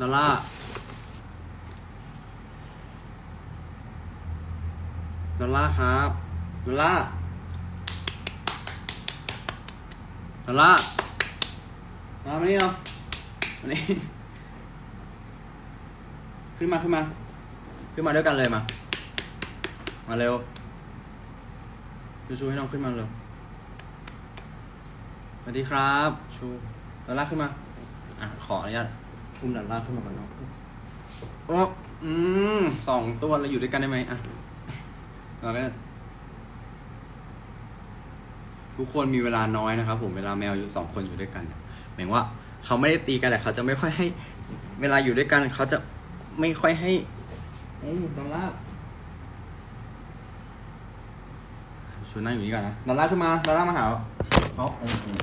ดอลลาร์ดอลลาร์ครับดอลลาร์ดอลลาร์มามานี่เอามานี่ขึ้นมาขึ้นมา ขึ้นมาด้วยกันเลยมา มาเร็วชูให้น้องขึ้นมาเร็วสวัสดีครับ ชูดอลลาร์ขึ้นมา อะ ขออนุญาต อุ้มดอลลาร์ขึ้นมาก่อนเนาะโอ้อืมสองตัวเราอยู่ด้วยกันได้ไหมอะเราก็ทุกคนมีเวลาน้อยนะครับ ผมเวลาแมวอยู่สองคนอยู่ด้วยกันเนี่ยหมายถึงว่าเขาไม่ได้ตีกันแต่เขาจะไม่ค่อยให้ เวลาอยู่ด้วยกัน เขาจะไม่ค่อยให้โอ้ดอลลาร์ชูนั่งอยู่นี่ก่อนนะดอลลาร์ขึ้นมาดอลลาร์มาหาอ๋ออืมอืม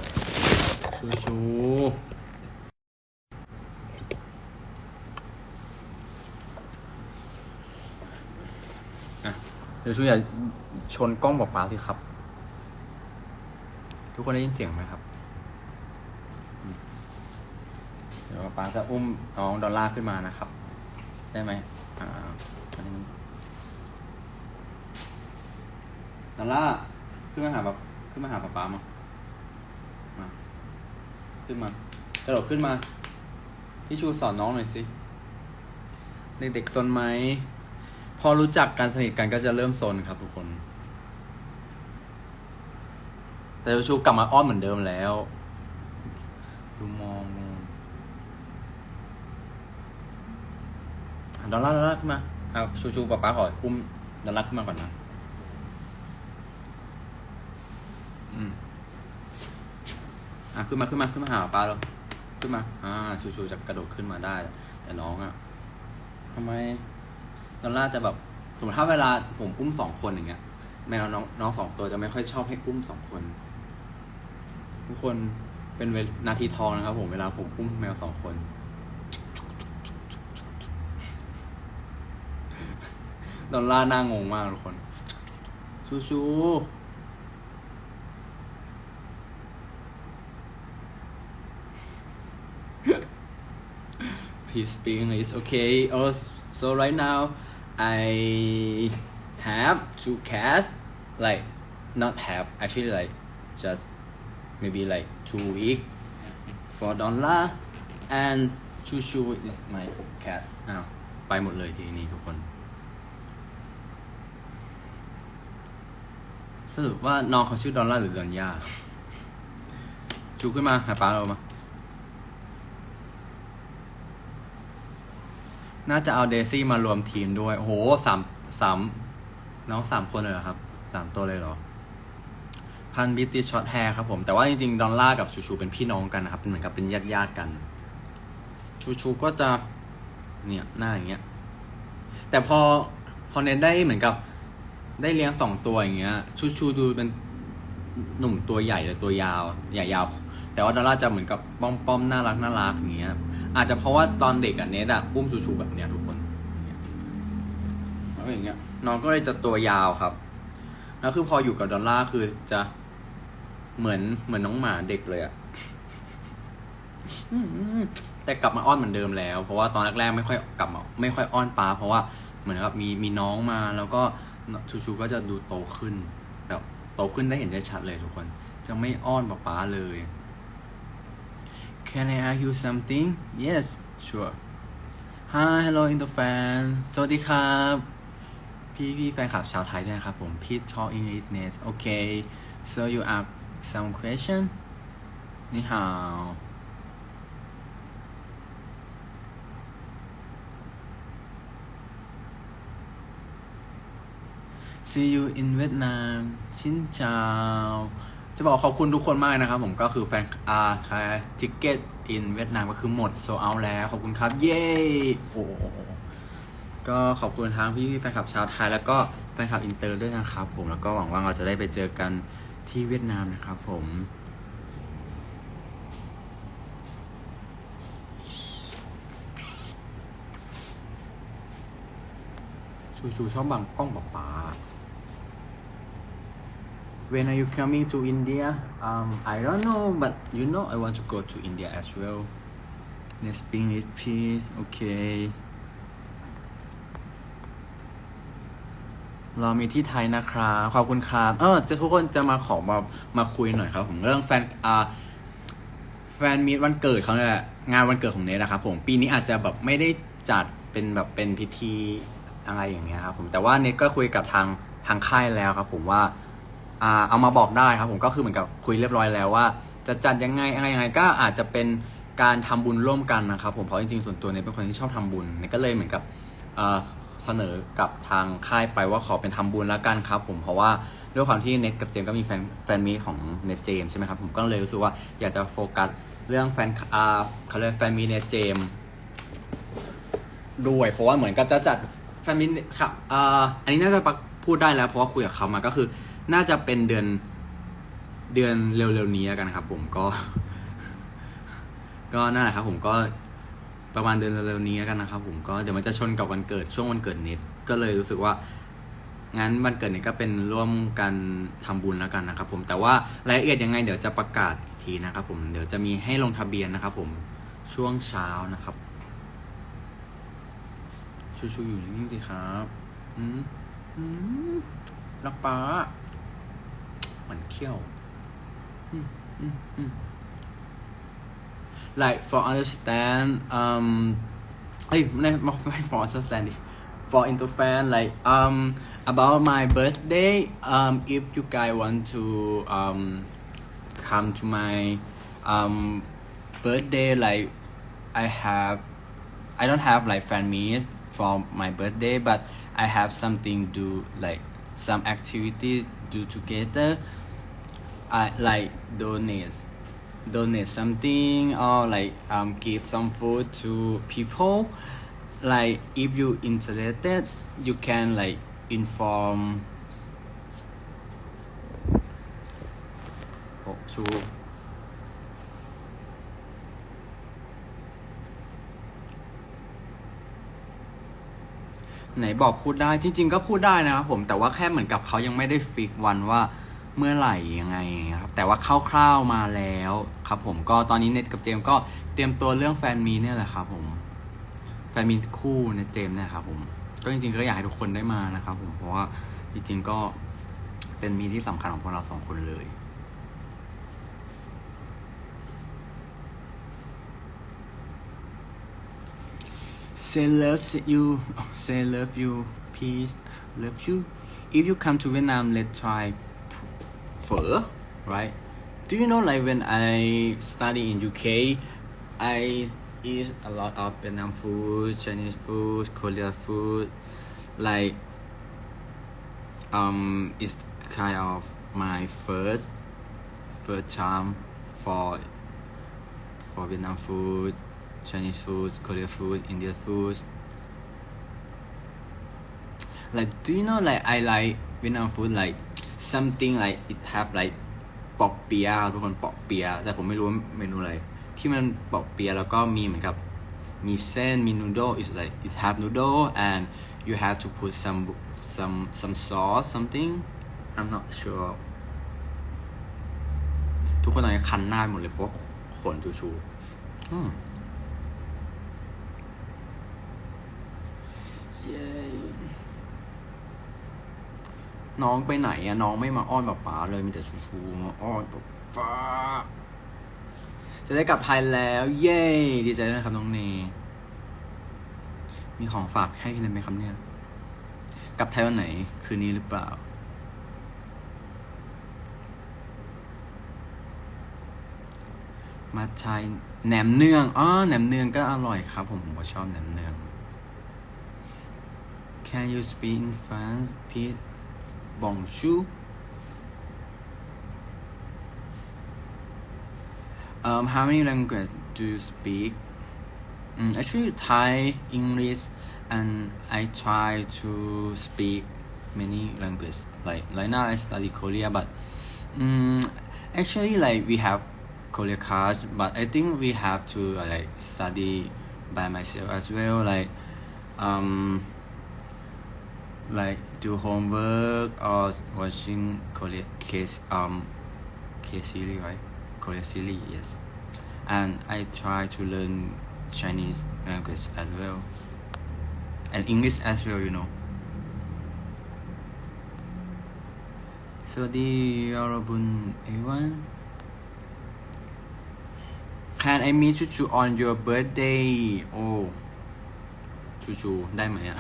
ชูชู เดี๋ยวชูอย่าชนกล้องบอกป้าสิครับ ทุกคนได้ยินเสียงไหมครับ เดี๋ยวป้าจะอุ้มน้องดอลลาร์ขึ้นมานะครับ ได้ไหมอ่าดอลลาร์ขึ้นมาหาแบบขึ้นมาหาป้าป้ามามาขึ้นมากระโดดขึ้นมา พี่ชูสอนน้องหน่อยสิ เด็กๆซนไหม พอรู้จักกันสนิทกันก็จะเริ่มซนครับทุกคน แต่ชูกลับมาอ้อนเหมือนเดิมแล้ว ดูมองนู่นอะดอลลาร์ดอลลาร์ขึ้นมาเอาชูชูป๊าป๊าขออุ้มดอลลาร์ขึ้นมาก่อนนะอืมอะขึ้นมาขึ้นมาขึ้นมาหาป๊าเราขึ้นมา อ่า ชูชูจะกระโดดขึ้นมาได้ แต่น้องอะทำไม ดอลลาร์จะแบบสมมติถ้าเวลาผมอุ้มสองคนอย่างเงี้ยแมวน้องน้องสองตัวจะไม่ค่อยชอบให้อุ้มสองคน ทุกคนเป็นเวลนาทีทองนะครับ ผมเวลาผมอุ้มแมวสองคน ดอลลาร์น้างงมากทุกคน ชูชู Please speak English okay oh, so right now I have two cats like not have actually like just maybe like two week for Donla and Chu Chu is my cat อ้าวไปหมดเลยทีนี้ทุกคน สรุปว่าน้องเขาชื่อดอลลาร์หรือดอนยาชูขึ้นมาหาป้าเรามา น่าจะเอาเดซี่มารวมทีมด้วยโหสามสามน้องสามคนเลยเหรอครับสามตัวเลยเหรอ พันบิติช็อตแฮร์ครับผม แต่ว่าจริงๆ ดอลล่ากับชูชูเป็นพี่น้องกันนะครับ เป็นเหมือนกับเป็นญาติญาติๆกัน ชูชูก็จะ เนี่ยหน้าอย่างเงี้ย แต่พอพอเน้นได้เหมือนกับได้เลี้ยงสองตัวอย่างเงี้ย ชูชูดูเป็นหนุ่มตัวใหญ่เลยตัวยาว ใหญ่ยาว แต่ว่าดอลล่าจะเหมือนกับป้อมป้อมน่ารักน่ารักอย่างเงี้ย อาจจะเพราะว่าตอนเด็กอะเนทอะอุ้มชูชูแบบเนี้ยทุกคนแล้วอย่างเงี้ย น้องก็เลยจะตัวยาวครับ แล้วคือพออยู่กับดอลล่าคือจะเหมือนเหมือนน้องหมาเด็กเลยอะแต่กลับมาอ้อนเหมือนเดิมแล้ว เพราะว่าตอนแรกๆไม่ค่อยกลับมาไม่ค่อยอ้อนป้าเพราะว่าเหมือนกับมีมีน้องมา แล้วก็ชูชูก็จะดูโตขึ้นแบบโตขึ้นได้เห็นได้ชัดเลยทุกคน จะไม่อ้อนป๊าป๊าเลย Can I ask you something? Yes, sure. Hi, hello, into fan. สวัสดีครับ พี่พี่แฟนคลับชาวไทยด้วยนะครับผมพี่ชอ English net Okay so you ask some question นี่ฮาว See you in Vietnam ชินชาว จะบอกขอบคุณทุกคนมากนะครับผมก็คือแฟนอาร์คาทิกเก็ตอินเวียดนามก็คือหมดโซเอาแล้วขอบคุณครับ เย้โอ้ก็ขอบคุณทั้งพี่พี่แฟนคลับชาวไทยแล้วก็แฟนคลับอินเตอร์ด้วยนะครับผมแล้วก็หวังว่าเราจะได้ไปเจอกันที่เวียดนามนะครับผมชูชูชอบบังกล้องป๊าปา When are you coming to India? Um, I don't know, but you know I want to go to India as well. Let's speak English please โอเคเรามีที่ไทยนะครับขอบคุณครับ เออจะทุกคนจะมาขอมามาคุยหน่อยครับ ผมเรื่องแฟนอ่าแฟนมีวันเกิดเขาเนี่ยงานวันเกิดของเนทนะครับผมปีนี้อาจจะแบบไม่ได้จัดเป็นแบบเป็นพิธีอะไรอย่างเงี้ยครับผมแต่ว่าเนทก็คุยกับทางทางค่ายแล้วครับ ผมว่า อ่าเอามาบอกได้ครับผมก็คือเหมือนกับคุยเรียบร้อยแล้วว่า จะจัดยังไงอะไรยังไงก็อาจจะเป็นการทำบุญร่วมกันนะครับผมเพราะจริงๆส่วนตัวเนี่ยเป็นคนที่ชอบทำบุญเนี่ยก็เลยเหมือนกับเสนอกับทางค่ายไปว่าขอเป็นทำบุญแล้วกันครับผมเพราะว่าด้วยความที่เน็ตกับเจมส์ก็มีแฟนแฟนมีของเน็ตเจมส์ใช่ไหมครับผมก็เลยรู้สึกว่าอยากจะโฟกัสเรื่องแฟนอ่าเขาเรียกแฟนมีเน็ตเจมส์ด้วย เพราะว่าเหมือนกับจะจัดแฟนมีครับอ่าอันนี้น่าจะพูดได้แล้วเพราะว่าคุยกับเขามาก็คือ น่าจะเป็นเดือนเดือนเร็วๆนี้กันครับ ผมก็ ก็นั่นแหละครับ ผมก็ประมาณเดือนเร็วๆนี้กันนะครับ ผมก็เดี๋ยวมันจะชนกับวันเกิดช่วงวันเกิดเน็ตก็เลยรู้สึกว่างั้นวันเกิดเน็ตก็เป็นร่วมกันทำบุญแล้วกันนะครับ ผมแต่ว่ารายละเอียดยังไง เดี๋ยวจะประกาศอีกทีนะครับ ผมเดี๋ยวจะมีให้ลงทะเบียนนะครับ ผมช่วงเช้านะครับชูๆอยู่นิ่งๆสิครับ อืมอืมรักป้า มือนเขี้ยวอืมอืมอืม like for understand um เอ้ยไม่ไม่ for understand ดิ for into fan like um about my birthday um if you guys want to um come to my um birthday like I have I don't have like fan meet for my birthday but I have something do like some activity do together I like donate donate something or like um give some food to people. Like if you interested you can like inform. โไหนบอกพูดได้จริง ๆ ก็พูดได้นะครับผมแต่ว่าแค่เหมือนกับเขายังไม่ได้ฟิกวันว่าเมื่อไหร่ยังไงครับแต่ว่าคร่าวๆมาแล้วครับผมก็ตอนนี้เน็ตกับเจมก็เตรียมตัวเรื่องแฟนมีเนี่ยแหละครับผมแฟนมีคู่เน็ตเจมเนี่ยครับผมก็จริงๆก็อยากให้ทุกคนได้มานะครับผมเพราะว่าจริงๆก็เป็นมีที่สำคัญของพวกเราสองคนเลย Say love you, say love you, peace, love you. If you come to Vietnam, let's try pho, right? Do you know like when I study in UK, I eat a lot of Vietnam food, Chinese food, Korean food. Like, um, it's kind of my first, first time for for Vietnam food, Chinese food, Korean food, Indian food. Like, do you know like I like Vietnam food like something like it have like ปอกเปียทุกคนปอกเปียแต่ผมไม่รู้ว่าเมนูอะไร ที่มันปอกเปียแล้วก็มีเหมือนกับมีเส้นมี noodle is like it have noodle and you have to put some some some sauce something I'm not sure ทุกคนตอนนี้คันหน้าหมดเลยเพราะขนชูชูอืม เย้น้องไปไหนอะน้องไม่มาอ้อนแบบป๋าเลยมีแต่ชูชูมาอ้อนแบบป๋าจะได้กลับไทยแล้ว เย้ดีใจด้วยนะครับน้องเนมีของฝากให้พี่เนยไหมครับเนี่ย กลับไทยวันไหน คืนนี้หรือเปล่า มาไทยแหนมเนืองอ๋อแหนมเนืองก็อร่อยครับ ผมผมก็ชอบแหนมเนือง Can you speak in French please Bonjour Um, how many languages do you speak? Mm, actually, Thai, English, and I try to speak many languages. Like right now, I study Korea, but um, actually, like we have Korea class, but I think we have to like study by myself as well. Like, um, like do homework or watching Korea case um K series right Korea series yes and I try to learn Chinese language as well and English as well you know สวัสดียอรบุญ everyone Can I meet Chuchu on your birthday โอ้ชูชูได้ไหมอะ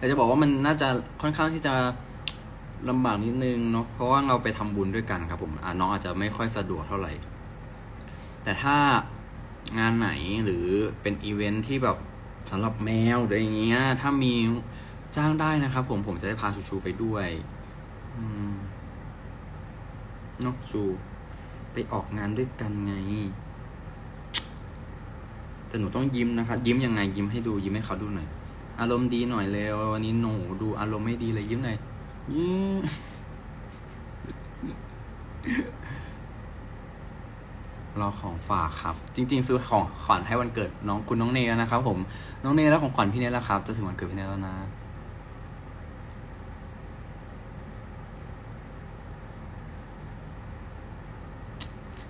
แต่จะบอกว่ามันน่าจะค่อนข้างที่จะลำบากนิดนึงเนาะเพราะว่าเราไปทำบุญด้วยกันครับผมอะน้องอาจจะไม่ค่อยสะดวกเท่าไหร่ แต่ถ้างานไหนหรือเป็นอีเวนท์ที่แบบสำหรับแมวหรืออย่างเงี้ย ถ้ามีจ้างได้นะครับผมผมจะได้พาชูชูไปด้วยเนาะชู ไปออกงานด้วยกันไง แต่หนูต้องยิ้มนะครับยิ้มยังไงยิ้มให้ดูยิ้มให้เขาดูหน่อย อารมณ์ดีหน่อยเลยวันนี้หนูดูอารมณ์ไม่ดีเลยยิ้มหน่อยยิ้มรอของฝากครับ จริง ๆ ซื้อของขวัญให้วันเกิดน้องคุณน้องเนยนะครับ ผมน้องเนยแล้วของขวัญพี่เนยแล้วครับ จะถึงวันเกิดพี่เนยแล้วนะ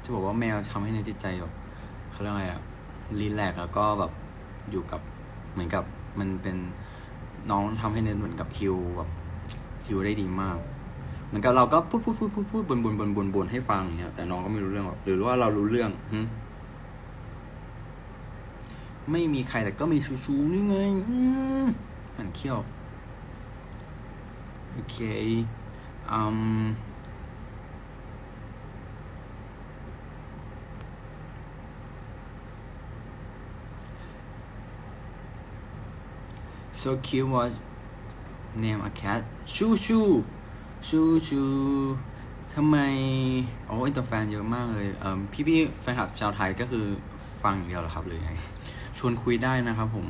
จะบอกว่าแมวทำให้ในจิตใจแบบเขาเรียกว่าไงอะรีแลกแล้วก็แบบอยู่กับเหมือนกับ มันเป็นน้องทำให้เนยเหมือนกับฮิวแบบฮิวได้ดีมากเหมือนกับเราก็พูดพูดพูดพูดพูดบนบนบนบนบนให้ฟังอย่างเงี้ยแต่น้องก็ไม่รู้เรื่องหรอกหรือว่าเรารู้เรื่องไม่มีใครแต่ก็มีชูชูนี่ไงอืมมันเขี้ยว โอเคอืม so cute what name a cat ชูชูชูชูทำไมโอ้อินเตอร์แฟนเยอะมากเลยเอ่อพี่ๆแฟนคลับชาวไทยก็คือฟังอย่างเดียวเหรอครับหรือไง ชวนคุยได้นะครับผม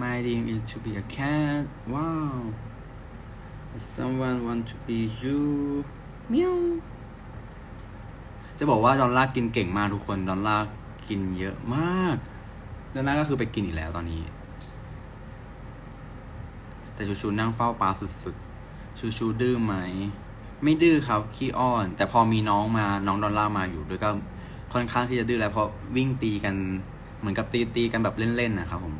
My dream is to be a cat. Wow. Someone want to be you. เมียวจะบอกว่าดอลลาร์กินเก่งมากทุกคนดอลลาร์กินเยอะมากดอลลาร์ก็คือไปกินอีกแล้วตอนนี้ แต่ชูชูนั่งเฝ้าปลาสุดๆ ชูชูดื้อไหม ไม่ดื้อครับขี้อ้อน แต่พอมีน้องมาน้องดอลลาร์มาอยู่ด้วยก็ค่อนข้างที่จะดื้อแล้วเพราะวิ่งตีกันเหมือนกับตีตีกันแบบเล่นๆนะครับผม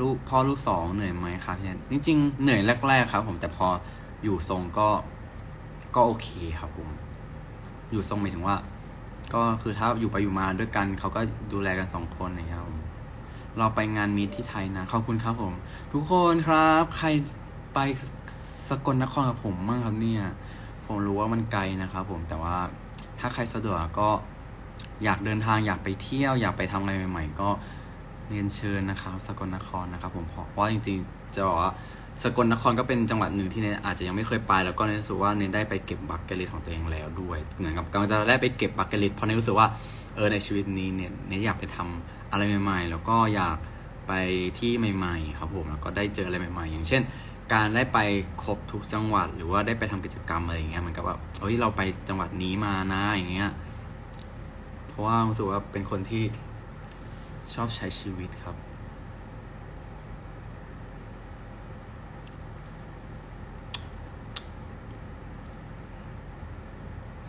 ลูกพ่อลูกสองเหนื่อยไหมครับพี่แอนจริง ๆ เหนื่อยแรกๆครับ ผมแต่พออยู่ทรงก็ ก็โอเคครับผม อยู่ทรงหมายถึงว่า ก็คือถ้าอยู่ไปอยู่มาด้วยกันเขาก็ดูแลกันสองคนนะครับผมเราไปงานมีที่ไทยนะขอบคุณครับผม ทุกคนครับ ใครไปสกลนครกับผมบ้างครับเนี่ย ผมรู้ว่ามันไกลนะครับผมแต่ว่าถ้าใครสะดวกก็อยากเดินทางอยากไปเที่ยว อยากไปทำอะไรใหม่ ๆ ก็เรียนเชิญนะครับ สกลนครนะครับ ผมเพราะว่าจริงๆจะบอกว่า สกลนครก็เป็นจังหวัดหนึ่งที่เนยอาจจะยังไม่เคยไป แล้วก็เนยรู้สึกว่าเนยได้ไปเก็บบักเกลิตของตัวเองแล้วด้วยเหมือนกับกำลังจะได้ไปเก็บบักเกลิตเพราะเนยรู้สึกว่าเออในชีวิตนี้เนี่ยเนยอยากไปทำอะไรใหม่ ๆ แล้วก็อยากไปที่ใหม่ ๆ ครับผมแล้วก็ได้เจออะไรใหม่ ๆ อย่างเช่น การได้ไปครบทุกจังหวัด หรือว่าได้ไปทำกิจกรรมอะไรอย่างเงี้ยเหมือนกับว่าเฮ้ยเราไปจังหวัดนี้มานะอย่างเงี้ยเพราะว่ารู้สึกว่าเป็นคนที่ชอบใช้ชีวิตครับ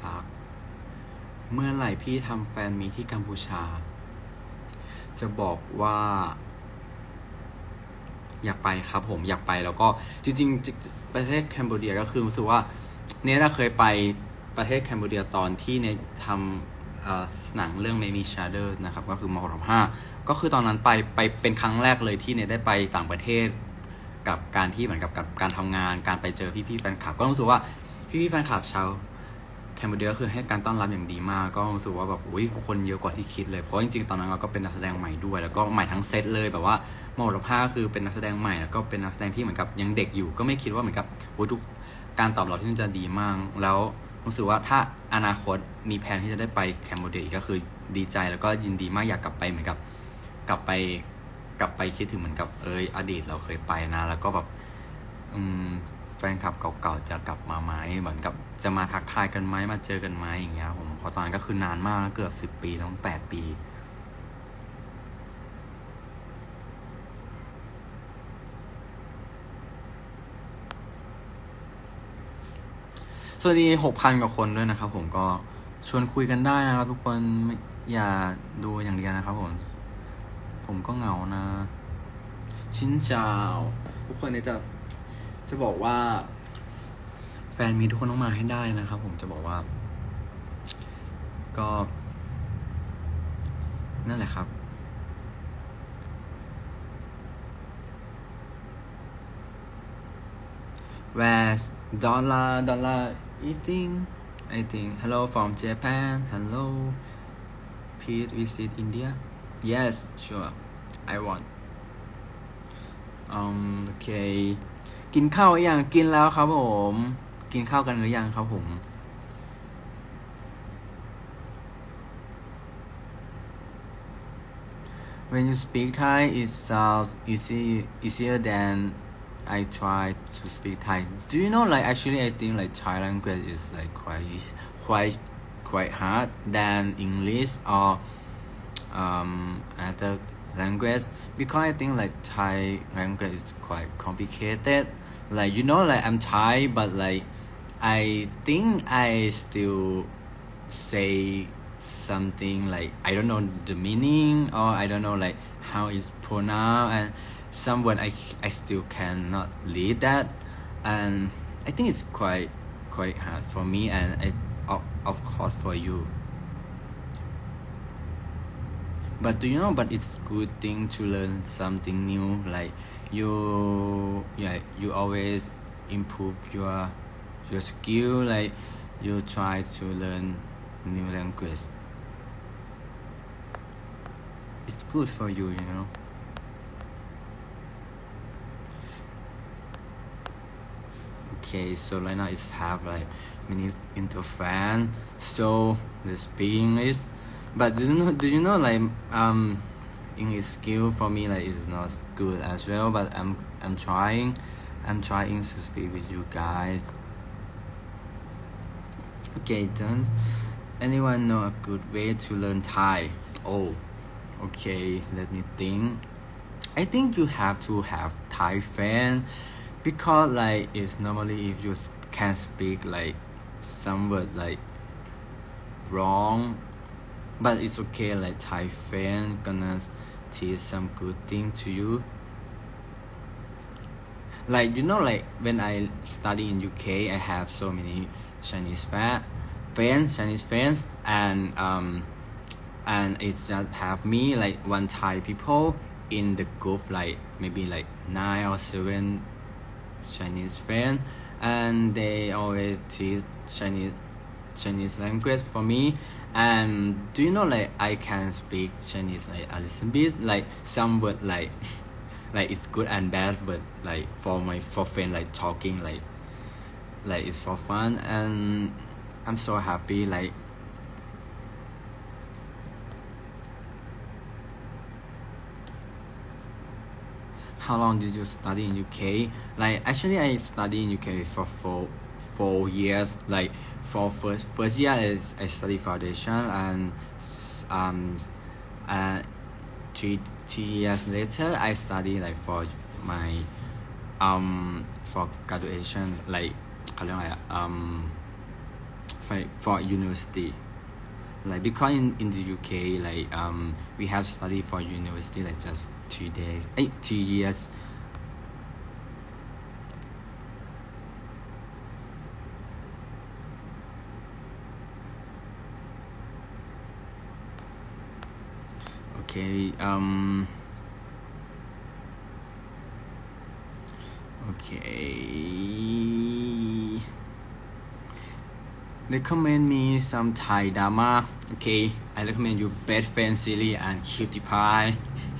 รัก เมื่อไหร่พี่ทำแฟนมีที่กัมพูชา จะบอกว่า อยากไปครับผมอยากไปแล้วก็จริง ๆ ประเทศแคนเบเดียก็คือรู้สึกว่า เนยเคยไปประเทศแคนเบเดียตอนที่เนยทำหนังเรื่อง Many Shadows นะครับ ก็คือมหรห้าก็คือตอนนั้นไปไปเป็นครั้งแรกเลยที่เนยได้ไปต่างประเทศ กับการที่เหมือนกับกับการทำงาน การไปเจอพี่ๆแฟนคลับ ก็รู้สึกว่าพี่ๆแฟนคลับชาว แคนเบเดียก็คือให้การต้อนรับอย่างดีมาก ก็รู้สึกว่าแบบอุ้ยคนเยอะกว่าที่คิดเลย เพราะจริงๆ ตอนนั้นเราก็เป็นนักแสดงใหม่ด้วย แล้วก็ใหม่ทั้งเซตเลยแบบว่ามหรภาก็คือเป็นนักแสดงใหม่แล้วก็เป็นนักแสดงที่เหมือนกับยังเด็กอยู่ ก็ไม่คิดว่าเหมือนกับโอ้ยทุกการตอบรับที่จะดีมาก แล้วรู้สึกว่าถ้าอนาคตมีแผนที่จะได้ไปแคนเบเดียอีกก็คือดีใจแล้วก็ยินดีมากอยากกลับไปเหมือนกับ กลับไปกลับไปคิดถึงเหมือนกับเอยอดีตเราเคยไปนะ แล้วก็แบบอืม แฟนคลับเก่าๆจะกลับมาไหมเหมือนกับจะมาทักทายกันไหมมาเจอกันไหมอย่างเงี้ยผมเพราะตอนนั้นก็คือนานมากแล้วเกือบสิบปีต้องแปดปีอวัสดีหกพันกว่าคนด้วยนะครับผมก็ชวนคุยกันได้นะครับทุกคนอย่าดูอย่างเดียวนะครับผม ผมก็เหงานะ ชินจ้าทุกคนเนี่ยจะ จะบอกว่า แฟนมีทุกคนต้องมาให้ได้นะครับผมจะบอกว่า ก็ นั่นแหละครับ Where's Dollar Dollar eating? I think hello from Japan. Hello. Please visit India. Yes, sure. I want. Um. Okay. กินข้าวอยังกินแล้วครับผม กินข้าวกันหรือยังครับผม When you speak Thai, it sounds easy easier than I try to speak Thai. Do you know like actually I think like Thai language is like quite quite quite hard than English or um other language. Because I think like Thai language is quite complicated. Like you know like I'm Thai but like I think I still say something like I don't know the meaning or I don't know like how it's pronounced and some word I, I still cannot read that. And I think it's quite quite hard for me and it, of, of course for you but do you know but it's good thing to learn something new like you yeah you always improve your your skill like you try to learn new language. It's good for you you know. Okay so right now it's have like into fan. So the speaking is but do you know do you know like um English skill for me like is not good as well but I'm I'm trying I'm trying to speak with you guys. Okay done anyone know a good way to learn Thai? Oh okay let me think. I think you have to have Thai fan because like it's normally if you can speak like some word like wrong but it's okay like Thai fan gonna teach some good thing to you. Like you know like when I study in UK I have so many Chinese fan friends Chinese fans, and um and it's just have me like one Thai people in the group like maybe like nine or seven Chinese friends and they always teach Chinese Chinese language for me. And do you know like I can speak Chinese like a little bit? Like some word like like it's good and bad but like for my for friend like talking like like it's for fun. And I'm so happy like how long did you study in UK? Like actually I study in UK for four four years. Like for first first year is I study foundation and um and three, three years later I study like for my um for graduation like um for, for university like because in, in the UK like um we have studied for university like just two days eight two years okay um okay recommend me some Thai drama. Okay, I recommend you Best Friend and Cutie Pie.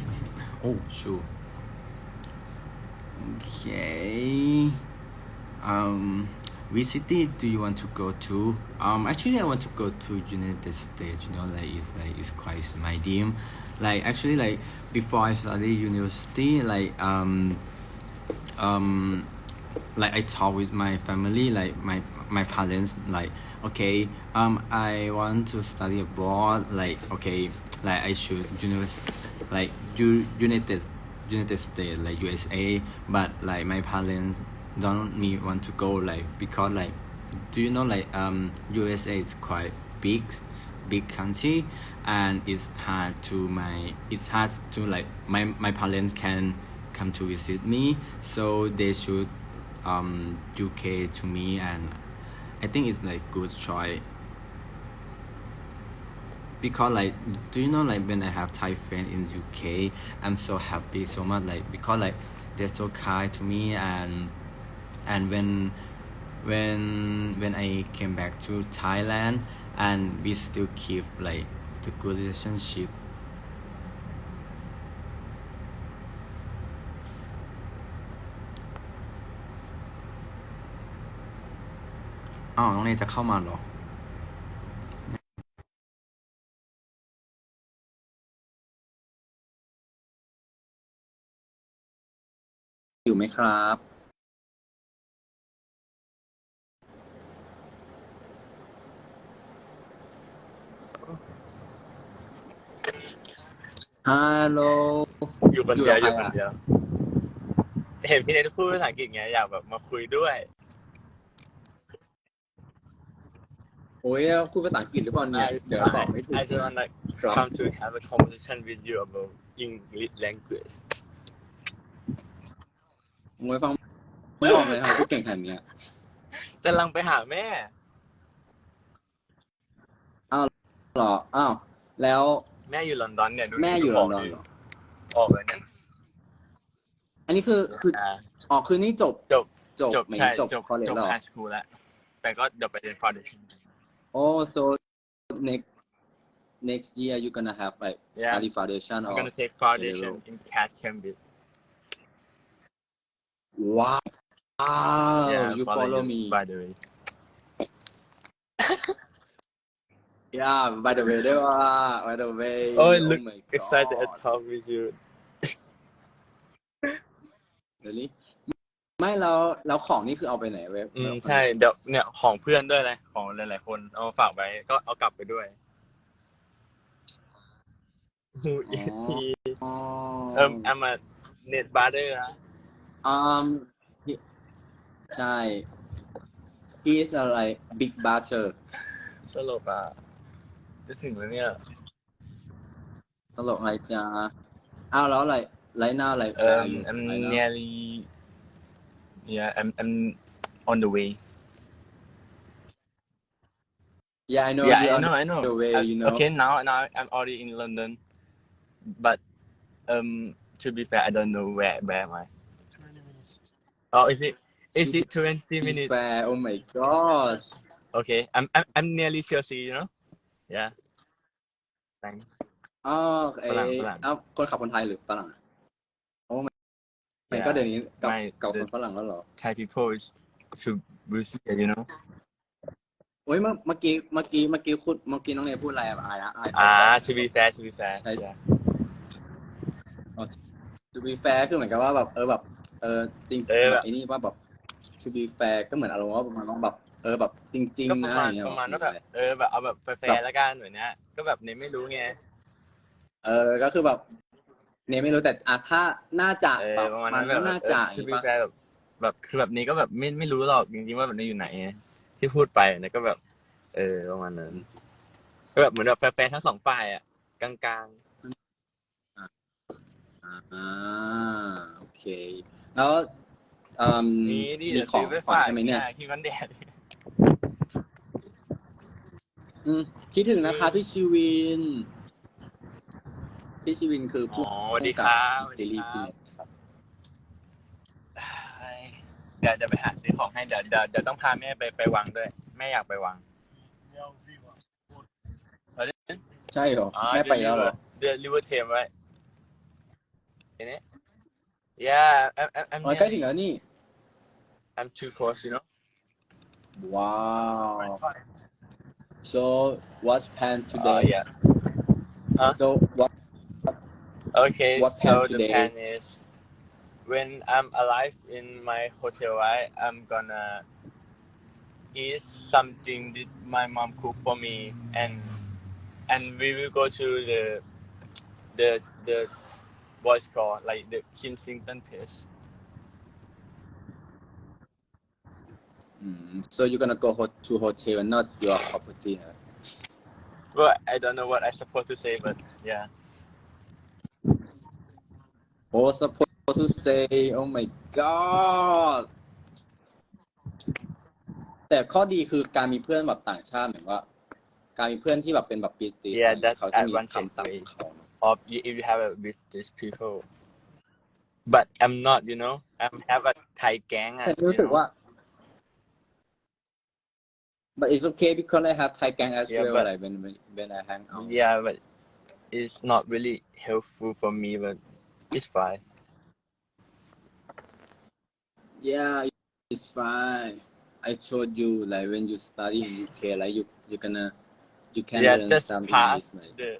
oh, sure. Okay. Um, which city do you want to go to? Um, actually, I want to go to United States. You know, like it's like it's quite my dream. Like actually, like before I study university, like um, um, like I talk with my family, like my my parents, like okay, um, I want to study abroad. Like okay, like I should university, like U, United United States, like USA. But like my parents don't me want to go, like because like do you know like um USA is quite big big country and it's hard to my it's hard to like my my parents can come to visit me. So they should um do care to me and I think it's like good choice because like do you know like when I have Thai friend in UK I'm so happy so much like because like they're so kind to me and and when when when I came back to Thailand and we still keep like the good relationship อ้าวน้องเนยจะเข้ามาหรออยู่ไหมครับ ฮัลโหล อยู่คนเดียวออยู่ยู่กับคใครอะนเดียว เห็นพี่เนทพูดภาษาอังกฤษไงอยากแบบมาคุยด้วย โอ้ยพูดภาษาอังกฤษหรือเปล่าเนี่ย I เดี๋ยวตอบไม่ถูก I just wanna ครับ come to have a conversation with you about English language โอ้ยฟังไม่ออกเลยครับพูดเก่งขนาดเนี้ยจะลังไปหาแม่หรอ อ้าว แล้ว แม่อยู่ลอนดอนเนี่ยดูแม่อยู่ลอนดอนขงเหรอออกเลยเนี่ยอันนี้คือคืออ่า อ๋อคือนี่จบจบ จบจบไม่ใช่จบจบคอลเลจจบแล้วไฮสคูลแล้ว แต่ก็เดี๋ยวไปเรียน foundation โอ้ so next next year you gonna have like Yeah. study foundation I'm or gonna take foundation in CAT Cambridge wow yeah you follow me by the way yeah by the way ด้วยว่า by the way Oh, look my excited to God talk with you really ไม่แล้วแล้วของนี่คือเอาไปไหนเว็บอืมใช่เดี๋ยวเนี่ยของเพื่อนด้วยเลยของหลายๆคนเอามาฝากไว้ก็เอากลับไปด้วย Who is he อ๋อ เอิ่ม I'm a net brother นะ um he- ใช่ he is a like big brother ตลกอะ จะถึงแล้วเนี่ย ตลกอะไรจ้าอ้าวแล้วอะไรไรหน้าอะไร เอิ่ม อยู่ I'm ไรหน้า nearly yeah I'm I'm on the way yeah I know yeah you I on know I know the way, I- you know. okay now now I'm already in London but um to be fair I don't know where where am I oh is it is it 20 minutes fair oh my gosh Okay, I'm I'm I'm nearly Chelsea, you know. Yeah. Thanks. อ๋อเอฝรั่งฝรั่ง เอ้าคนขับคนไทยหรือฝรั่งอะโอ้ไม่ไม่ Yeah. ก็เดี๋ยวนี้กับไม่กับเดี๋คยวนฝรั่งแล้วเหรอ Thai people is to visit, you know. โอ้ยเมื่อเมื่อกี้เมื่อกี้เมื่อกี้พูดเมื่อกี้น้องเนยพูดอะไรอะอะไรนะอะไร Ah, to be fair, to be fair. Nice. Yeah. to be fair คือเหมือนกับว่าแบบเออแบบเออจริงเออแบบ ไอ้นี่ว่าแบบ to be fair ก็เหมือนอารมณ์ว่าประมาณว่าแบบ เออแบบจริงก็ๆประนะมาอณย่างเงี้ยประมาณว่าแบแบบบเออแบบเอาแบบแฟร์ๆแล้วกันแบบเนี้ยก็แบบเนยไม่รู้ไง เออก็คือแบบเนยไม่รู้แต่อะถ้าน่าจะเออแบบประมาณมันั้นนแบบน่าจะเออ to อย่าง be งี้ปะ fair แบบแบบคือแบบนี้ก็แบบไม่ไม่รู้หรอกจริงๆว่าแบบนี้อยู่ไหนไงที่พูดไปเนี่ยก็แบบ เออประมาณนั้นก็แบบเหมือนแบบแฟร์ๆทั้งสองฝ่ายอะกลางอ่าโอเค แล้วเอ่มๆมีดิมีเดี๋ยวของซื้อไปขวัญฝากใช่ไหมเนี่ยที่กันแดด อืมคิดถึงนะคะ พี่ชีวิน พี่ชีวินคืออ๋ผู้อสวัสดีครับสวัสซีดีรีคส์รัพี่บเน็ตครับเดี๋ยวจะไปหาซื้อของให้เดี๋ยวเดี๋ยวเดี๋ยวต้องพาแม่ไปไปวังด้วยแม่อยากไปวัง ใช่เหรอแม่ไปแล้วเหรอเดือดริเวอร์เทมไว้เห็นไหม yeah I'm I'm I'm อ๋อใกล้ถึงแล้วนี่ I'm too close you know ว้าว so what's plan oh today yeah so what okay What so plan the plan is when I'm alive in my hotel right I'm gonna eat something that my mom cook for me and and we will go to the the the what's called like the Kensington Place Mm. So you're gonna go ho- to hotel, not your property. Huh? Well, I don't know what I'm supposed to say, but yeah. Oh, supposed to say, oh my god. แต่ข้อดีคือการมีเพื่อนแบบต่างชาติเหมือนว่า การมีเพื่อนที่แบบเป็นแบบปีตี Yeah, that's เขาจะมี advantage คำศัพท์ของเขา Or you- if you have it with these people. But I'm not, you know. I'm have a Thai gang. แต่ and, you รู้สึก know. ว่า but it's okay because I have Thai gang as Yeah, well but- like when when when I hang out Yeah, but it's not really helpful for me, but it's fine. yeah it's fine I told you like when you study in UK like you you gonna you can yeah, learn just some pass like the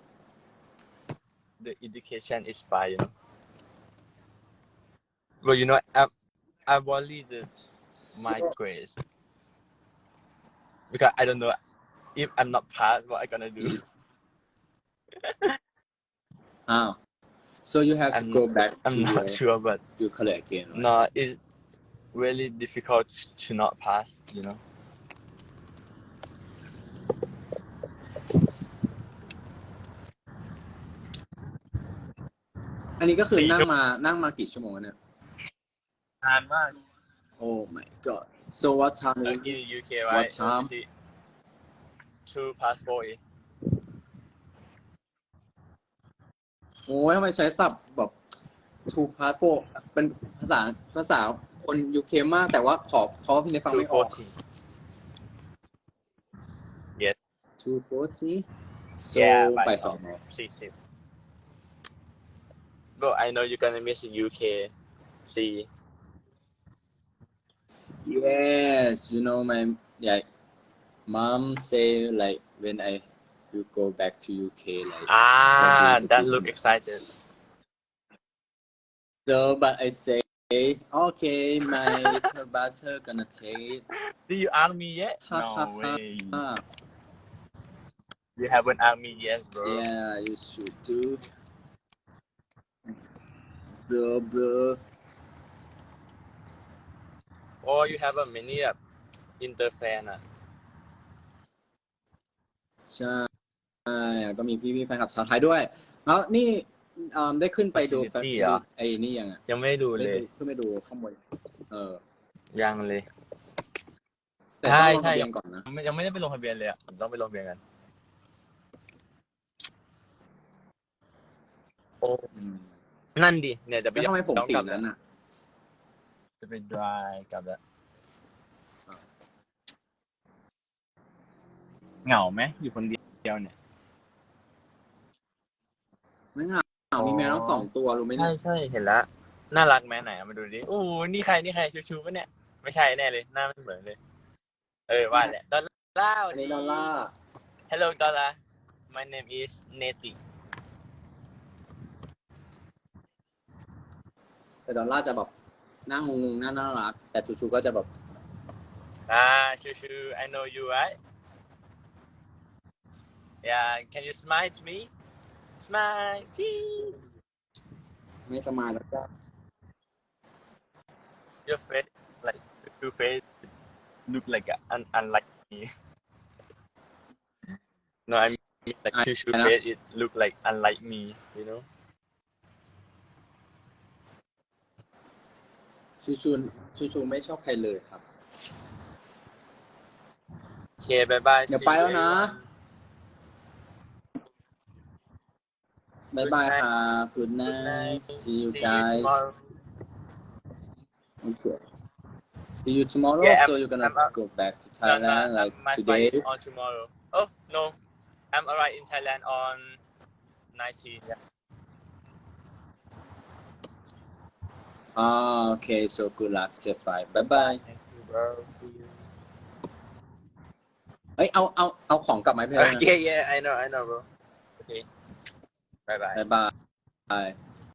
the education is fine, you know. Well, you know, I I worry the my grades because I don't know if I'm not passed, what I gonna do. ah so you have to I'm- go back to I'm not your, sure, but your college again right? no, it's really difficult to not pass, you know. อันนี้ก็คือ สี่ นั่ง ชั่วโมง มานั่งมากี่ชั่วโมงแล้วเนี่ย นานมาก Oh my god so what time Uh, is in it the UK, right? What time? Let me see. Two past four. eh? โอ้ยทำไมใช้ศัพท์แบบ two part four เป็นภาษาภาษาคน UK มาก แต่ว่าขอเพราะว่าพี่ในฟัง Two ไม่ออก fourteen. two forty so Yeah, บ่า by ยสองเหรอ 40. Bro, I know you're gonna miss the UK. See. Yes you know my like mom say like when I you go back to UK like Ah, that look excited. so but I say okay my little brother gonna take Did you ask me yet? No way. You haven't asked me yet, bro. yeah you should do bro bro Or you have a mini uh, inter fan. Uh. ใช่ก็มีพี่พี่ๆแฟนคลับชาวไทยด้วย แล้วนี่เอิ่มได้ขึ้นไปดู Facility Facility เหรอไอ้นี่ยังอะยังไม่ได้ดูได้เลยดูขึ้นไปดูข้างบนเออ ยังเลย แต่ใช่ต้องลงใช่ ทะเบียนก่อนนะ ยังไม่ยังไม่ได้ไปลงทะเบียนเลยอะผมต้องไปลงทะเบียนกันอืมนั่นดิเนี่ยจะไปแล้วทำไมผมย้อนสีกลับนั้นอะ จะไป dry กลับแล้วอ่าเหงาไหมอยู่คนเดียวเนี่ย ไม่เหงามีแมวทั้งสองตัวรู้ไหมใช่เนี่ยใช่เห็นแล้วน่ารักไหมไหนเอามาดูดิโอ้โหนี่ใครนี่ใครชูชูปะเนี่ย ไม่ใช่แน่เลยหน้าไม่เหมือนเลย เออว่าแหละดอลล่าอันนี้ดอลล่า Hello Dollar my name is Neti แต่ดอลล่าจะแบบ หน้างงๆหน้าน่ารัก แต่ชูชูก็จะแบบอ่าชูชู I know you right Yeah can you smile to me Smile cheese ไม่สมายแล้วก็ Your face like your face look like a, un, unlike me No I mean like I- Shushu I know. face it look like unlike me you know ชูชูชูชูไม่ชอบใครเลยครับ โอเคบายบาย เดี๋ยวไปแล้วนะ บ๊ายบายค่ะ good night see you guys okay see you tomorrow Yeah, so you're gonna I'm up. go back to No, no, Thailand like my today flight is on tomorrow. Oh no, I'm arrived in Thailand on 19. Yeah. Ah okay so good luck safe flight bye bye Thank you, bro. See you. เอ้ยเอาเอาเอาของกลับมาให้เพื่อนนะ yeah, yeah, I know, I know, bro. Okay. Bye bye. บ๊ายบาย